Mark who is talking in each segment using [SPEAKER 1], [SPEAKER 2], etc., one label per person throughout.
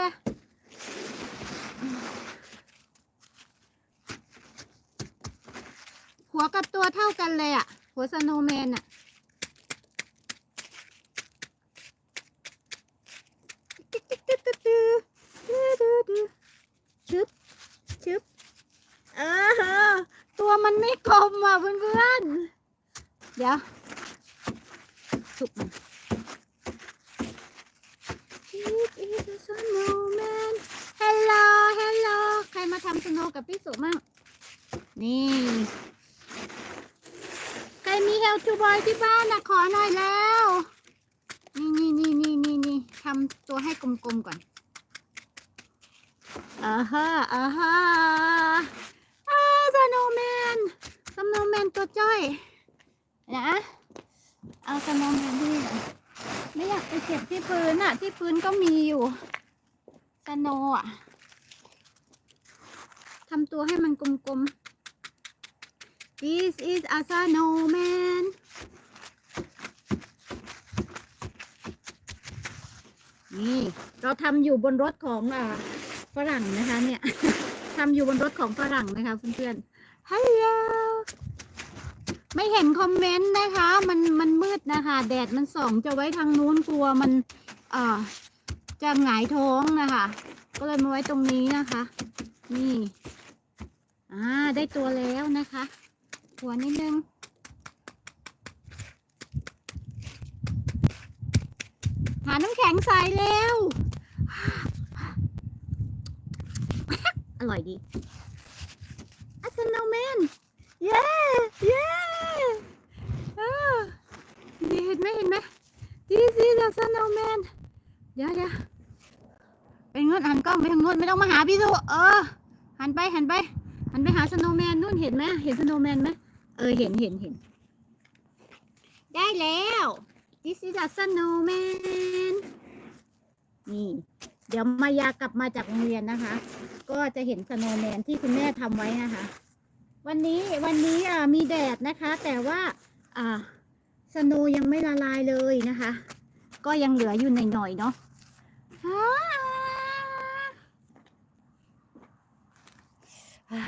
[SPEAKER 1] เลยหัวกับตัวเท่ากันเลยอะหัวสโนว์แมนอะชึบชึบเออตัวมันไม่กลมอะเพื่อนๆเดี๋ยว สุกมัน It is a snowman Hello Hello ใครมาทำสโนว์กับพี่สุมั่งนี่ ใครมีเฮลทูบอยที่บ้านนะขอหน่อยแล้ว นี่นี่นี่นี่นี่นี่ทำตัวให้กลมๆก่อนอ่าฮะอ่าฮะอ่าสโนว์แมนสโนว์แมนตัวจ้อย นะ เอาสโนว์แมนที่นี่ ไปเก็บที่พื้นอะที่พื้นก็มีอยู่สโนว์อะทำตัวให้มันกลมๆ This is a snowman นี่ เราทำอยู่บนรถของอฝรั่งนะคะ เนี่ยทำอยู่บนรถของฝรั่งนะคะเพื่อนๆฮัลโหลไม่เห็นคอมเมนต์นะคะ มัน ดนะคะ แดดมันส่องจะไว้ทางนู้นกลัวมันเอ่อจะหงายท้องนะคะ ก็เลยมาไว้ตรงนี้นะคะ นี่อ่าได้ตัวแล้วนะคะ หัวนิดนึงหาน้ำแข็งใส่เร็ว อร่อยดีอัสโนแมนเย้ เย้เออนี่เห็นไหมเห็นไหม This is a snowman เดี๋ยวเดี๋ยวเป็นงดหันกล้องไปทางนู้นไม่ต้องมาหาพี่สุเออ หันไปหันไป หันไปหาสโนว์แมนนู่นเห็นไหมเห็นสโนว์แมนไหมเออเห็นเห็นเห็นได้แล้ว this is a snowman นี่ เดี๋ยวมายากลับมาจากโรงเรียนนะคะ ก็จะเห็นสโนว์แมนที่คุณแม่ทำไว้นะคะ วันนี้วันนี้อ่ามีแดดนะคะ แต่ว่าอ่าสโนว์ยังไม่ละลายเลยนะคะ ก็ยังเหลืออยู่หน่อยๆเนาะอ่า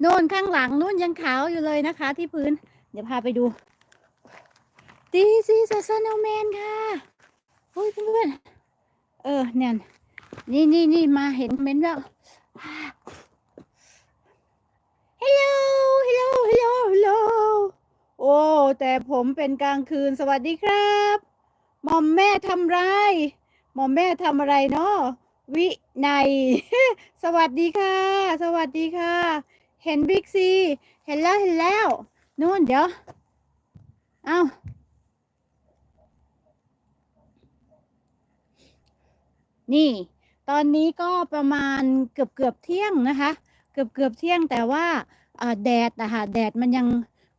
[SPEAKER 1] โน่นข้างหลังนู่นยังขาวอยู่เลยนะคะ ที่พื้น เดี๋ยวพาไปดูดีซีซาซานแมนค่ะโอ้ยเพื่อนเออเนี่ยนี่นี่นี่มาเห็นเม้นแล้วฮัลโหลฮัลโหลฮัลโหลฮัลโหลโอ้ แต่ผมเป็นกลางคืนสวัสดีครับ หมอมแม่ทำไรหมอมแม่ทำอะไรเนาะวิไนยสวัสดีค่ะ สวัสดีค่ะ เห็นบิ๊กซีเห็นแล้วเห็นแล้วนู่นเดี๋ยวเอานี่ ตอนนี้ก็ประมาณเกือบเกือบเที่ยงนะคะ เกือบเกือบเที่ยงแต่ว่าแดดนะคะแดดมันยัง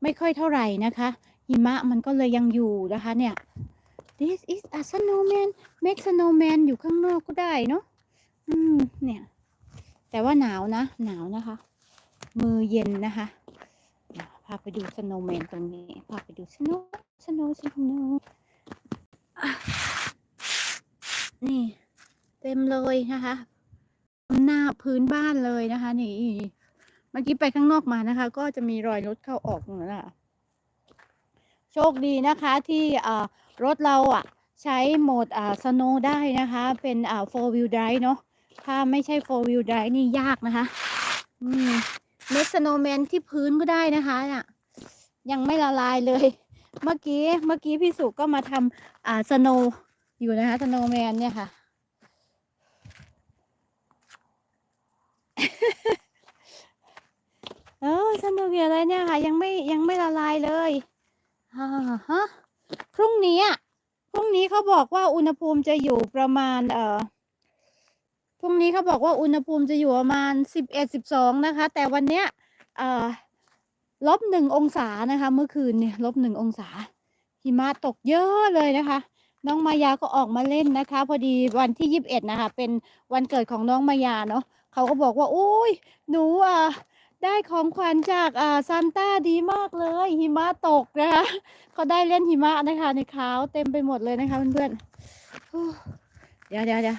[SPEAKER 1] ไม่ค่อยเท่าไหร่นะคะหิมะมันก็เลยยังอยู่นะคะเนี่ย this is a snowman make snowman อยู่ข้างนอกก็ได้เนาะอืมเนี่ย แต่ว่าหนาวนะ หนาวนะคะ มือเย็นนะคะพาไปดูสโนว์แมนตรงนี้ พาไปดูสโนว์สโนว์สโนว์นี่ เต็มเลยนะคะหน้าพื้นบ้านเลยนะคะ นี่เมื่อกี้ไปข้างนอกมานะคะ ก็จะมีรอยรถเข้าออกนั่นแหละโชคดีนะคะที่อ่า รถเราอะใช้โหมดอ่าสโนว์ได้นะคะ เป็นอ่า four wheel drive เนาะถ้าไม่ใช่ four wheel drive นี่ยากนะคะ อืมเม็ดสโนแมนที่พื้นก็ได้นะคะเนี่ยยังไม่ละลายเลย เมื่อกี้เมื่อกี้พี่สุก็มาทำอ่าสโนว์อยู่นะคะสโนแมนเนี่ยค่ะ เออสนุกอย่างไรเนี่ยค่ะ ยังไม่ยังไม่ละลายเลยฮ่าฮะ พรุ่งนี้อะพรุ่งนี้เขาบอกว่าอุณหภูมิจะอยู่ประมาณ เอ่อพรุ่งนี้เขาบอกว่าอุณหภูมิจะอยู่ประมาณสิบเอ็ดสิบสองนะคะ แต่วันเนี้ยเอ่อลบหนึ่งองศานะคะ เมื่อคืนเนี่ยลบหนึ่งองศาหิมะตกเยอะเลยนะคะ น้องมายาก็ออกมาเล่นนะคะ พอดีวันที่ยี่สิบเอ็ดนะคะ เป็นวันเกิดของน้องมายาเนาะเขาก็บอกว่าโอ้ยหนูอะ ได้ของขวัญจากอ่าซานต้าดีมากเลย หิมะตกนะคะเขาได้เล่นหิมะนะคะ ในขาวเต็มไปหมดเลยนะคะเพื่อนๆเดี๋ยวเดี๋ยวเดี๋ยว